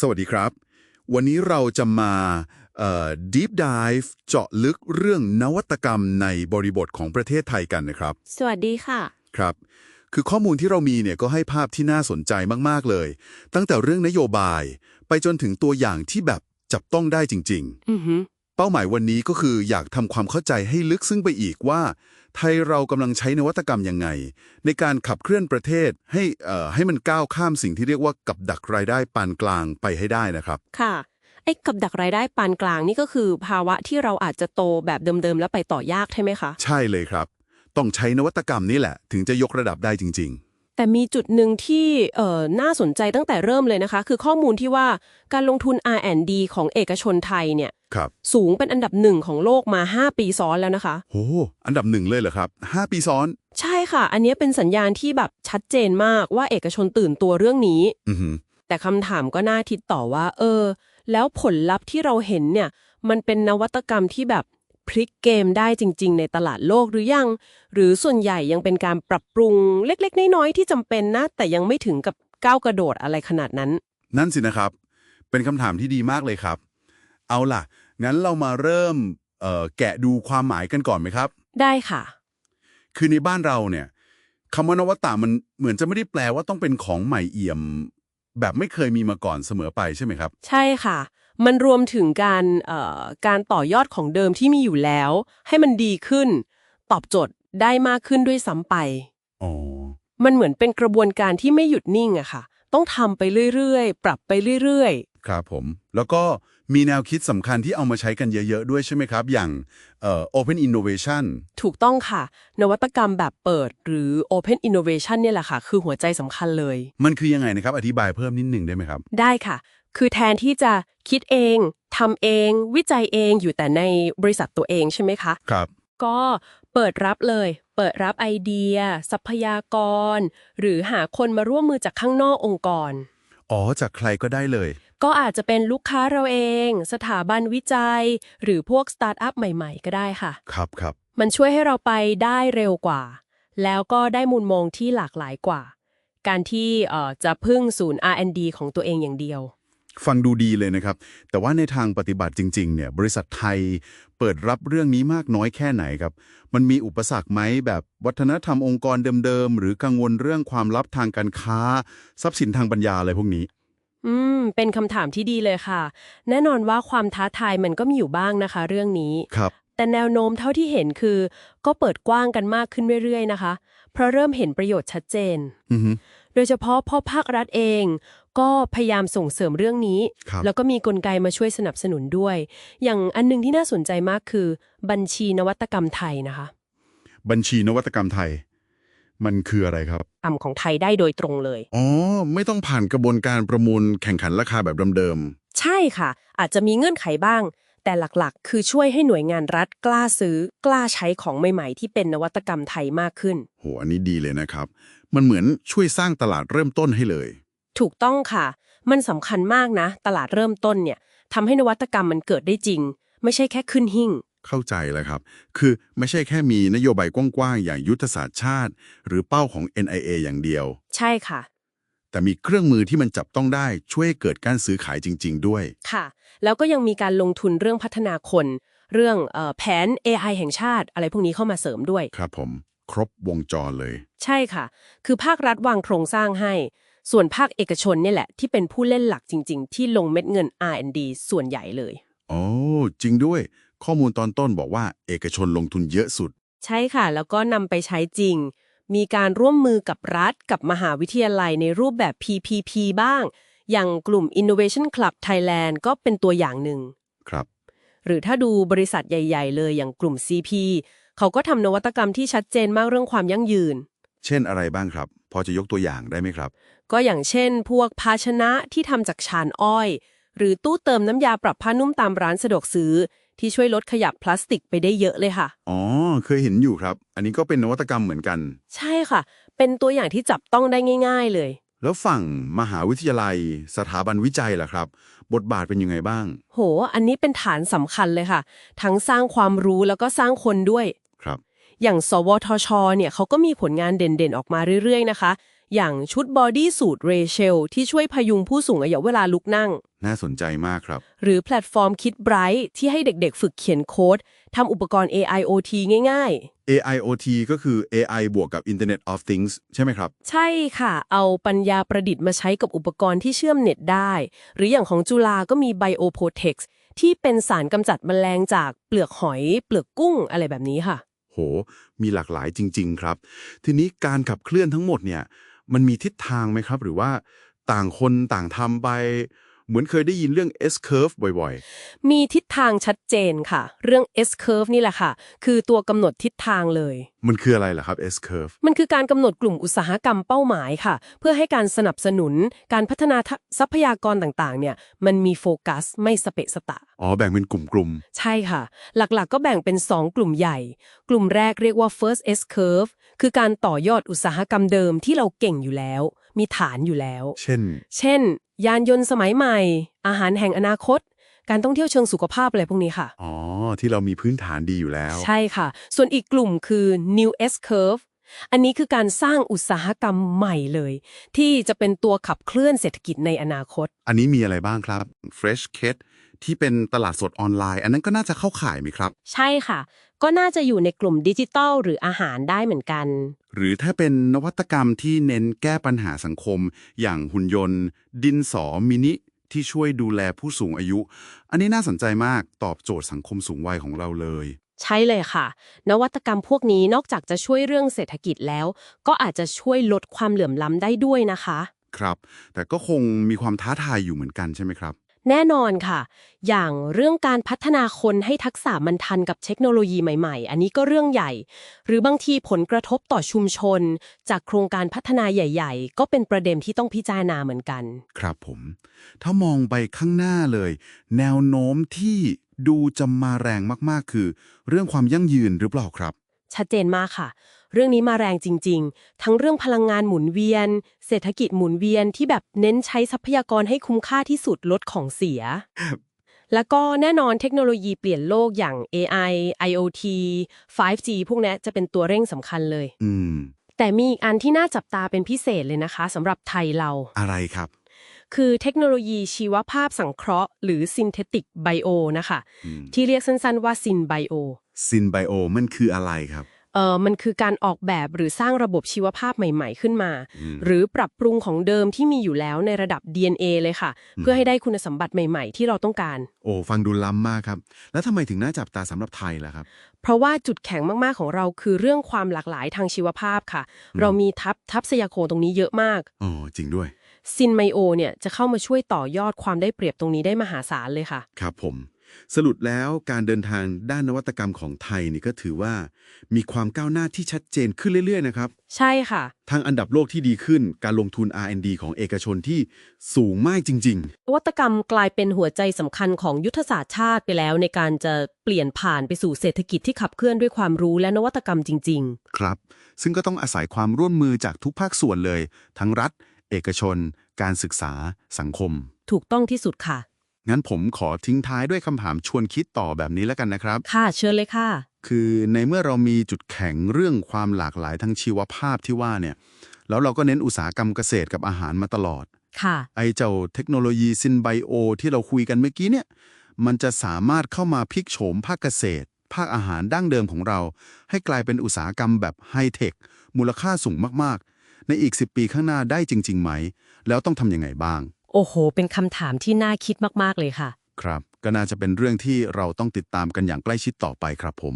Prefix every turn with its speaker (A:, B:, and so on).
A: สวัสดีครับ วันนี้เราจะมาเอ่อ deep dive เจาะลึกเรื่องนวัตกรรมในบริบทของประเทศไทยกันนะครับ
B: สวัสดีค่ะ
A: ครับ คือข้อมูลที่เรามีเนี่ยก็ให้ภาพที่น่าสนใจมาก ๆ เลย ตั้งแต่เรื่องนโยบาย ไปจนถึงตัวอย่างที่แบบจับต้องได้จริง
B: อือฮึ
A: ๆ เป้าหมายวันนี้ก็คืออยากทำความเข้าใจให้ลึกซึ้งไปอีกว่า ไทยเรากำลังใช้นวัตกรรมยังไง ในการขับเคลื่อนประเทศให้เอ่อให้มันก้าวข้ามสิ่งที่เรียกว่ากับดักรายได้ปานกลางไปให้ได้นะครับ
B: ค่ะไอ้กับดักรายได้ปานกลางนี่ก็คือภาวะที่เราอาจจะโตแบบเดิมๆแล้วไปต่อยากใช่ไหมคะ
A: ใช่เลยครับ ต้องใช้นวัตกรรมนี่แหละ ถึงจะยกระดับได้จริง
B: แต่มีจุดหนึ่งที่เอ่อน่าสนใจตั้งแต่เริ่มเลยนะคะ คือข้อมูลที่ว่าการลงทุน R&D ของเอกชนไทยเนี่ย
A: ๆครับ
B: สูงเป็นอันดับหนึ่งของโลกมา 5 ปีซ้อนแล้วนะคะ
A: โหอันดับหนึ่งเลยเหรอครับ 5 ปีซ้อน
B: ใช่ค่ะ อันนี้เป็นสัญญาณที่แบบชัดเจนมากว่าเอกชนตื่นตัวเรื่องนี้
A: อือหือ
B: แต่คำถามก็น่าทิดต่อว่า เออ แล้วผลลัพธ์ที่เราเห็นเนี่ย มันเป็นนวัตกรรมที่แบบ พลิกเกมได้จริง ๆ ในตลาดโลกหรือยัง หรือส่วนใหญ่ยังเป็นการปรับปรุงเล็กๆ น้อยๆ ที่จำเป็นนะ แต่ยังไม่ถึงกับก้าวกระโดดอะไรขนาดนั้น
A: นั่นสินะครับ เป็นคำถามที่ดีมากเลยครับ เอาล่ะ งั้นเรามาเริ่มเอ่อแกะดูความหมายกันก่อนไหมครับ
B: ได้ค่ะ
A: คือในบ้านเราเนี่ยคำว่านวัตตามันเหมือนจะไม่ได้แปลว่าต้องเป็นของใหม่เอี่ยม แบบไม่เคยมีมาก่อนเสมอไปใช่ไหมครับ
B: ใช่ค่ะ มันรวมถึงการเอ่อการต่อยอดของเดิมที่มีอยู่แล้ว ให้มันดีขึ้น ตอบโจทย์ได้มากขึ้นด้วยซ้ำไป
A: อ๋อ
B: มันเหมือนเป็นกระบวนการที่ไม่หยุดนิ่งอะค่ะ ต้องทำไปเรื่อยๆ ปรับไปเรื่อย
A: ครับผม แล้วก็ มีแนวคิดสำคัญที่เอามาใช้กันเยอะ ๆ ด้วยใช่ไหมครับ อย่างเอ่อ Open Innovation
B: ๆถูกต้องค่ะ นวัตกรรมแบบเปิด หรือ Open Innovation เนี่ยแหละค่ะ คือหัวใจสำคัญเลย
A: มันคือยังไงนะครับ อธิบายเพิ่มนิดหนึ่งได้ไหมครับ
B: ได้ค่ะ คือแทนที่จะคิดเองทำเอง วิจัยเองอยู่แต่ในบริษัทตัวเองใช่ไหมคะ
A: ครับ
B: ก็เปิดรับเลย เปิดรับไอเดีย ทรัพยากร หรือหาคนมาร่วมมือจากข้างนอกองค์กร
A: อ๋อ จากใครก็ได้เลย
B: ก็อาจจะเป็นลูกค้าเราเอง สถาบันวิจัย หรือพวกสตาร์ทอัพใหม่ๆ ก็ได้ค่ะ
A: ครับครับ
B: มันช่วยให้เราไปได้เร็วกว่า แล้วก็ได้มุมมองที่หลากหลายกว่า การที่เอ่อจะพึ่งศูนย์ R&D ของตัวเองอย่างเดียว
A: ฟังดูดีเลยนะครับ แต่ว่าในทางปฏิบัติจริง ๆ เนี่ย บริษัทไทยเปิดรับเรื่องนี้มากน้อยแค่ไหนครับ มันมีอุปสรรคไหมแบบวัฒนธรรมองค์กรเดิมๆ หรือกังวลเรื่องความลับทางการค้า ทรัพย์สินทางปัญญาอะไรพวกนี้
B: อืม เป็นคำถามที่ดีเลยค่ะ แน่นอนว่าความท้าทายมันก็มีอยู่บ้างนะคะ เรื่องนี้
A: ครับ
B: แต่แนวโน้มเท่าที่เห็นคือ ก็เปิดกว้างกันมากขึ้นเรื่อยๆนะคะ เพราะเริ่มเห็นประโยชน์ชัดเจน
A: อือฮึ
B: โดยเฉพาะพ่อภาครัฐเอง ก็พยายามส่งเสริมเรื่องนี้
A: ครับ
B: แล้วก็มีกลไกมาช่วยสนับสนุนด้วย อย่างอันหนึงที่น่าสนใจมากคือ บัญชีนวัตกรรมไทยนะคะ
A: บัญชีนวัตกรรมไทย มันคืออะไรครับ
B: อ่ำของไทยได้โดยตรงเลย
A: อ๋อ ไม่ต้องผ่านกระบวนการประมูลแข่งขันราคาแบบเดิม
B: ใช่ค่ะ อาจจะมีเงื่อนไขบ้าง แต่หลักๆ คือช่วยให้หน่วยงานรัฐกล้าซื้อกล้าใช้ของใหม่ๆ ที่เป็นนวัตกรรมไทยมากขึ้น
A: ๆโห อันนี้ดีเลยนะครับ มันเหมือนช่วยสร้างตลาดเริ่มต้นให้เลย
B: ถูกต้องค่ะ มันสำคัญมากนะ ตลาดเริ่มต้นเนี่ยทำให้นวัตกรรมมันเกิดได้จริง ไม่ใช่แค่ขึ้นหิ่ง
A: เข้าใจแล้วครับ คือไม่ใช่แค่มีนโยบายกว้างๆ อย่างยุทธศาสตร์ชาติ หรือเป้าของ NIA อย่างเดียว
B: ใช่ค่ะ
A: แต่มีเครื่องมือที่มันจับต้องได้ช่วยให้เกิดการซื้อขายจริง ๆ ด้วย
B: ค่ะ แล้วก็ยังมีการลงทุนเรื่องพัฒนาคน เรื่องเออแผน AI แห่งชาติ อะไรพวกนี้เข้ามาเสริมด้วย
A: ครับผม ครบวงจรเลย
B: ใช่ค่ะ คือภาครัฐวางโครงสร้างให้ ส่วนภาคเอกชนเนี่ยแหละที่เป็นผู้เล่นหลักจริง ๆ ที่ลงเม็ดเงิน R&D ส่วนใหญ่เลย
A: โอ้จริงด้วย ข้อมูลตอนต้นบอกว่าเอกชนลงทุนเยอะสุด
B: ใช่ค่ะ แล้วก็นำไปใช้จริง มีการร่วมมือกับรัฐกับมหาวิทยาลัยในรูปแบบ PPP บ้าง อย่างกลุ่ม Innovation Club Thailand ก็เป็นตัวอย่างหนึ่ง
A: ครับ
B: หรือถ้าดูบริษัทใหญ่ ๆ เลยอย่างกลุ่ม CP เขาก็ทำนวัตกรรมที่ชัดเจนมากเรื่องความยั่งยืน
A: เช่นอะไรบ้างครับ พอจะยกตัวอย่างได้ไหมครับ
B: ก็อย่างเช่น พวกภาชนะที่ทำจากชานอ้อย หรือตู้เติมน้ำยาปรับผ้านุ่มตามร้านสะดวกซื้อ ที่ช่วยลดขยะพลาสติกไปได้เยอะเลยค่ะ
A: อ๋อ เคยเห็นอยู่ครับ อันนี้ก็เป็นนวัตกรรมเหมือนกัน
B: ใช่ค่ะ เป็นตัวอย่างที่จับต้องได้ง่าย ๆ เลย
A: แล้วฝั่งมหาวิทยาลัย สถาบันวิจัยล่ะครับ บทบาทเป็นยังไงบ้าง
B: โห อันนี้เป็นฐานสำคัญเลยค่ะ ทั้งสร้างความรู้แล้วก็สร้างคนด้วย
A: ครับ
B: อย่าง สวทช เนี่ยเขาก็มีผลงานเด่นๆ ออกมาเรื่อยๆ นะคะ อย่างชุดบอดี้สูทเรเชลที่ช่วยพยุงผู้สูงอายุเวลาลุกนั่ง
A: น่าสนใจมากครับ
B: หรือแพลตฟอร์มคิดไบรท์ที่ให้เด็กๆ ฝึกเขียนโค้ดทำอุปกรณ์ AIoT ง่าย
A: AIoT ก็คือ AI บวกกับ Internet of Things ใช่ไหมครับ
B: ๆ ใช่ค่ะ เอาปัญญาประดิษฐ์มาใช้กับอุปกรณ์ที่เชื่อมเน็ตได้ หรืออย่างของจุฬาก็มี BioPotex ที่เป็นสารกำจัดแมลงจากเปลือกหอย เปลือกกุ้งอะไรแบบนี้ค่ะ
A: โห มีหลากหลายจริง ๆ ครับ ทีนี้การขับเคลื่อนทั้งหมดเนี่ย มันมีทิศทางไหมครับ หรือว่าต่างคนต่างทำไป เหมือนเคยได้ยินเรื่อง S curve บ่อย
B: มีทิศทางชัดเจนค่ะ เรื่อง S curve นี่แหละค่ะ คือตัวกำหนดทิศทางเลย
A: ๆมันคืออะไรล่ะครับ S curve
B: มันคือการกำหนดกลุ่มอุตสาหกรรมเป้าหมายค่ะ เพื่อให้การสนับสนุน การพัฒนาทรัพยากรต่างๆ เนี่ย มันมีโฟกัสไม่สเปะสตะ
A: อ๋อ แบ่งเป็นกลุ่ม
B: ใช่ค่ะ หลักๆ ก็แบ่งเป็น 2 กลุ่มใหญ่ กลุ่มแรกเรียกว่า first S curve คือการต่อยอดอุตสาหกรรมเดิมที่เราเก่งอยู่แล้ว มีฐานอยู่แล้ว
A: ๆเช่น
B: เช่น ยานยนต์สมัยใหม่ อาหารแห่งอนาคต การท่องเที่ยวเชิงสุขภาพอะไรพวกนี้ค่ะ
A: อ๋อ ที่เรามีพื้นฐานดีอยู่แล้ว
B: ใช่ค่ะ ส่วนอีกกลุ่มคือ new S curve อันนี้คือการสร้างอุตสาหกรรมใหม่เลย ที่จะเป็นตัวขับเคลื่อนเศรษฐกิจในอนาคต
A: อันนี้มีอะไรบ้างครับ Fresh c a t ที่เป็นตลาดสดออนไลน์ อันนั้นก็น่าจะเข้าข่ายไหมครับ
B: ใช่ค่ะ ก็น่าจะอยู่ในกลุ่มดิจิทัลหรืออาหารได้เหมือนกัน
A: หรือถ้าเป็นนวัตกรรมที่เน้นแก้ปัญหาสังคม อย่างหุ่นยนต์ ดินสอมินิ ที่ช่วยดูแลผู้สูงอายุ อันนี้น่าสนใจมากตอบโจทย์สังคมสูงวัยของเราเลย
B: ใช่เลยค่ะ นวัตกรรมพวกนี้นอกจากจะช่วยเรื่องเศรษฐกิจแล้ว ก็อาจจะช่วยลดความเหลื่อมล้ำได้ด้วยนะคะ
A: ครับ แต่ก็คงมีความท้าทายอยู่เหมือนกันใช่ไหมครับ
B: แน่นอนค่ะ อย่างเรื่องการพัฒนาคนให้ทักษะมันทันกับเทคโนโลยีใหม่ๆ อันนี้ก็เรื่องใหญ่ หรือบางทีผลกระทบต่อชุมชน จากโครงการพัฒนาใหญ่ ๆ ก็เป็นประเด็นที่ต้องพิจารณาเหมือนกัน
A: ครับผม ถ้ามองไปข้างหน้าเลย แนวโน้มที่ดูจะมาแรงมากๆ คือ เรื่องความยั่งยืนหรือเปล่าครับ
B: ชัดเจนมากค่ะ เรื่องนี้มาแรงจริง ๆ ทั้งเรื่องพลังงานหมุนเวียน เศรษฐกิจหมุนเวียนที่แบบเน้นใช้ทรัพยากรให้คุ้มค่าที่สุดลดของเสีย แล้วก็แน่นอนเทคโนโลยีเปลี่ยนโลกอย่าง AI IoT 5G พวกนี้จะเป็นตัวเร่งสำคัญเลย
A: อืม
B: แต่มีอีกอันที่น่าจับตาเป็นพิเศษเลยนะคะสำหรับไทยเรา
A: อะไรครับ
B: คือเทคโนโลยีชีวภาพสังเคราะห์ หรือ Synthetic Bio นะคะ
A: อืม
B: ที่เรียกสั้นๆว่า Syn Bio
A: ซินไบโอมันคืออะไรครับ
B: เออมันคือการออกแบบหรือสร้างระบบชีวภาพใหม่ ๆ ขึ้นมา
A: อืม
B: หรือปรับปรุงของเดิมที่มีอยู่แล้วในระดับ DNA เลยค่ะ เพื่อให้ได้คุณสมบัติใหม่ ๆ ที่เราต้องการ
A: โอ้ฟังดูล้ำมากครับ แล้วทำไมถึงน่าจับตาสำหรับไทยล่ะครับ
B: เพราะว่าจุดแข็งมากๆของเราคือเรื่องความหลากหลายทางชีวภาพค่ะ เรามีทับทับษยาโคตรงนี้เยอะมาก
A: อ๋อจริงด้วย
B: ซินไมโอเนี่ยจะเข้ามาช่วยต่อยอดความได้เปรียบตรงนี้ได้มหาศาลเลยค่ะ
A: ครับผม สรุปแล้วการเดินทางด้านนวัตกรรมของไทยนี่ก็ถือว่า มีความก้าวหน้าที่ชัดเจนขึ้นเรื่อย ๆ นะครับ
B: ใช่ค่ะ
A: ทางอันดับโลกที่ดีขึ้นการลงทุน R&D ของเอกชนที่สูงมากจริง
B: นวัตกรรมกลายเป็นหัวใจสำคัญของยุทธศาสตร์ชาติไปแล้ว ในการจะเปลี่ยนผ่านไปสู่เศรษฐกิจที่ขับเคลื่อนด้วยความรู้และนวัตกรรมจริง
A: ๆ ครับ ซึ่งก็ต้องอาศัยความร่วมมือจากทุกภาคส่วนเลย ทั้งรัฐ เอกชน การศึกษา สังคม
B: ๆถูกต้องที่สุดค่ะ
A: งั้นผมขอทิ้งท้ายด้วยคำถามชวนคิดต่อแบบนี้แล้วกันนะครับ
B: ค่ะ เชิญเลยค่ะ
A: คือในเมื่อเรามีจุดแข็งเรื่องความหลากหลายทางชีวภาพที่ว่าเนี่ย แล้วเราก็เน้นอุตสาหกรรมเกษตรกับอาหารมาตลอด
B: ค่ะ
A: ไอ้เจ้าเทคโนโลยีซินไบโอ ที่เราคุยกันเมื่อกี้เนี่ย มันจะสามารถเข้ามาพลิกโฉมภาคเกษตร ภาคอาหารดั้งเดิมของเรา ให้กลายเป็นอุตสาหกรรมแบบไฮเทค มูลค่าสูงมากๆ ในอีก 10 ปีข้างหน้าได้จริง ๆ ไหม แล้วต้องทำยังไงบ้าง
B: โอ้โห เป็นคำถามที่น่าคิดมาก ๆ เลยค่ะ
A: ครับ ก็น่าจะเป็นเรื่องที่เราต้องติดตามกันอย่างใกล้ชิดต่อไปครับผม